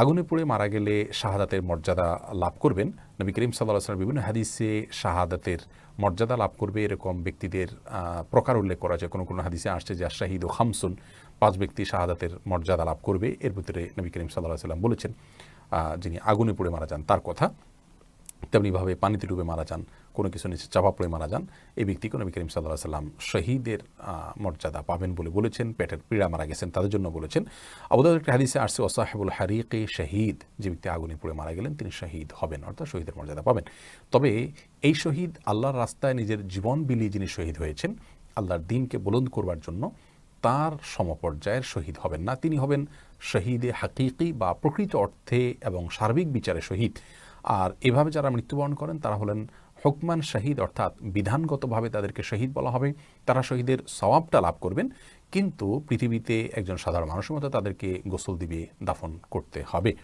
আগুনে পড়ে মারা গেলে শাহাদাতের মর্যাদা লাভ করবেন। নবী করিম সাল্লাহ আসলামের বিভিন্ন হাদিসে শাহাদাতের মর্যাদা লাভ করবে। এরকম ব্যক্তিদের প্রকার উল্লেখ করা যায় কোনো কোনো হাদিসে আসছে যে শাহিদ ও খামসুন পাঁচ ব্যক্তি শাহাদাতের মর্যাদা লাভ করবে। এর ভিতরে নবী করিম সাল্লাহ সাল্লাম বলেছেন যিনি আগুনে পড়ে মারা যান তার কথা। তেমনিভাবে পানিতে ডুবে মারা যান, কোনো কিছু নিচে চাপা পড়ে মারা যান, এই ব্যক্তি কোনো করিম সাল্লাহ সাল্লাম শহীদের মর্যাদা পাবেন বলে বলেছেন, পেটের পীড়া মারা গেছেন তাদের জন্য বলেছেন। আবুদাউদ একটি হাদিসে আসছে ওসাহেবুল হারিকে শহীদ, যে ব্যক্তি আগুনে পুড়ে মারা গেলেন, তিনি শহীদ হবেন, অর্থাৎ শহীদের মর্যাদা পাবেন। তবে এই শহীদ আল্লাহর রাস্তায় নিজের জীবন বিলিয়ে যিনি শহীদ হয়েছেন, আল্লাহর দিনকে বুলন্দ করবার জন্য তার সমপর্যায়ের শহীদ হবেন না, তিনি হবেন শহীদে হাকিকি বা প্রকৃত অর্থে এবং সার্বিক বিচারে শহীদ। আর এভাবে যারা মৃত্যুবরণ করেন, তারা হলেন হুকমান শহীদ, অর্থাৎ বিধানগতভাবে তাদেরকে শহীদ বলা হবে। তারা শহীদের সওয়াবটা লাভ করবেন, কিন্তু পৃথিবীতে একজন সাধারণ মানুষের মতো তাদেরকে গোসল দিবে, দাফন করতে হবে।